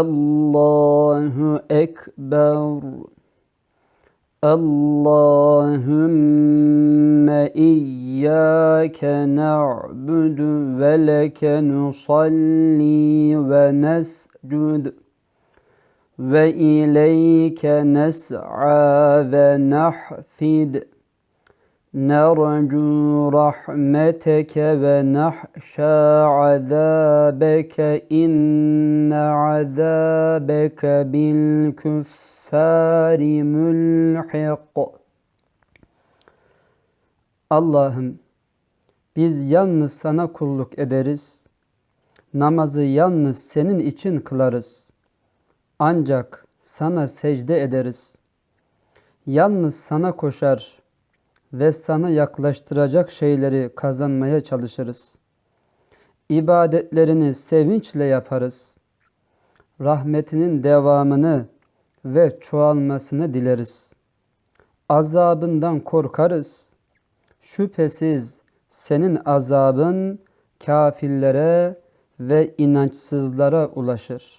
الله أكبر اللهم إياك نعبد ولك نصلي ونسجد وإليك نسعى ونحفد نرجو رحمتك ونخشى عذابك إن عذابك بالكفار ملحق Allah'ım biz yalnız sana kulluk ederiz. Namazı yalnız senin için kılarız. Ancak sana secde ederiz. Yalnız sana koşar Ve sana yaklaştıracak şeyleri kazanmaya çalışırız. İbadetlerini sevinçle yaparız. Rahmetinin devamını ve çoğalmasını dileriz. Azabından korkarız. Şüphesiz senin azabın kafirlere ve inançsızlara ulaşır.